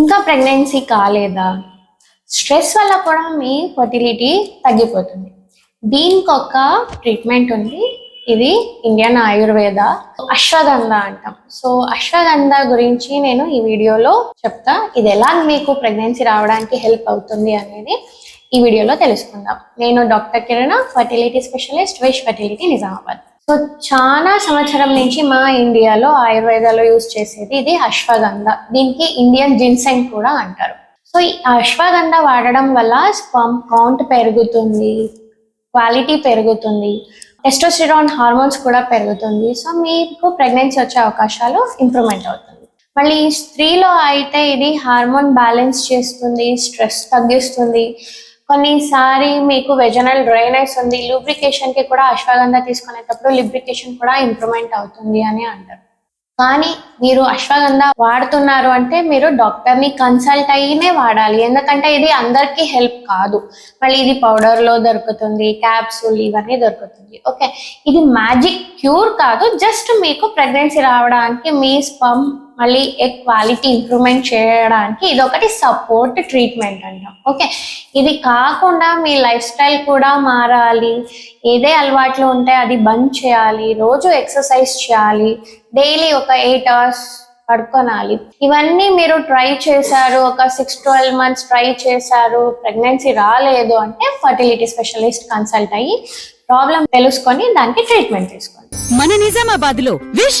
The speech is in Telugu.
ఇంకా ప్రెగ్నెన్సీ కాలేదా? స్ట్రెస్ వల్ల కూడా మీ ఫర్టిలిటీ తగ్గిపోతుంది. దీనికి ఒక ట్రీట్మెంట్ ఉంది. ఇది ఇండియన్ ఆయుర్వేద అశ్వగంధ అంటాం. సో అశ్వగంధ గురించి నేను ఈ వీడియోలో చెప్తా. ఇది ఎలా మీకు ప్రెగ్నెన్సీ రావడానికి హెల్ప్ అవుతుంది అనేది ఈ వీడియోలో తెలుసుకుందాం. నేను doctor Kirana fertility specialist wish fertility Nizamabad. So చాలా సంవత్సరం నుంచి మా ఇండియాలో ఆయుర్వేదాలో యూజ్ చేసేది ఇది అశ్వగంధ. దీనికి ఇండియన్ జిన్సెంగ్ కూడా అంటారు. సో ఈ అశ్వగంధ వాడడం వల్ల స్పమ్ కౌంట్ పెరుగుతుంది క్వాలిటీ పెరుగుతుంది టెస్టోస్టిరాన్ హార్మోన్స్ కూడా పెరుగుతుంది. సో మీకు ప్రెగ్నెన్సీ వచ్చే అవకాశాలు ఇంప్రూవ్మెంట్ అవుతుంది. మళ్ళీ స్త్రీలో అయితే ఇది హార్మోన్ బ్యాలెన్స్ చేస్తుంది స్ట్రెస్ తగ్గిస్తుంది. కొన్నిసారి మీకు వెజనల్ డ్రైనెస్ ఉంది లూబ్రికేషన్కి కూడా అశ్వగంధ తీసుకునేటప్పుడు లిబ్రికేషన్ కూడా ఇంప్రూవ్మెంట్ అవుతుంది అని అంటారు. కానీ మీరు అశ్వగంధ వాడుతున్నారు అంటే మీరు డాక్టర్ని కన్సల్ట్ అయ్యినే వాడాలి. ఎందుకంటే ఇది అందరికీ హెల్ప్ కాదు. మళ్ళీ ఇది పౌడర్లో దొరుకుతుంది క్యాప్సూల్ ఇవన్నీ దొరుకుతుంది. ఓకే ఇది మ్యాజిక్ క్యూర్ కాదు జస్ట్ మీకు ప్రెగ్నెన్సీ రావడానికి మీ స్పమ్ మళ్ళీ ఎగ్ క్వాలిటీ ఇంప్రూవ్మెంట్ చేయడానికి ఇది ఒకటి సపోర్ట్ ట్రీట్మెంట్ అంటాం. ఓకే ఇది కాకుండా మీ లైఫ్ స్టైల్ కూడా మారాలి. ఏదే అలవాట్లు ఉంటే అది బంద్ చేయాలి. రోజు ఎక్సర్సైజ్ చేయాలి. డైలీ ఒక ఎయిట్ అవర్స్ పడుకోనాలి. ఇవన్నీ మీరు ట్రై చేశారు ఒక సిక్స్ ట్వెల్వ్ మంత్స్ ట్రై చేశారు ప్రెగ్నెన్సీ రాలేదు అంటే ఫర్టిలిటీ స్పెషలిస్ట్ కన్సల్ట్ అయ్యి ప్రాబ్లం తెలుసుకొని దానికి ట్రీట్మెంట్ తీసుకోండి. మన నిజామాబాద్లో విష్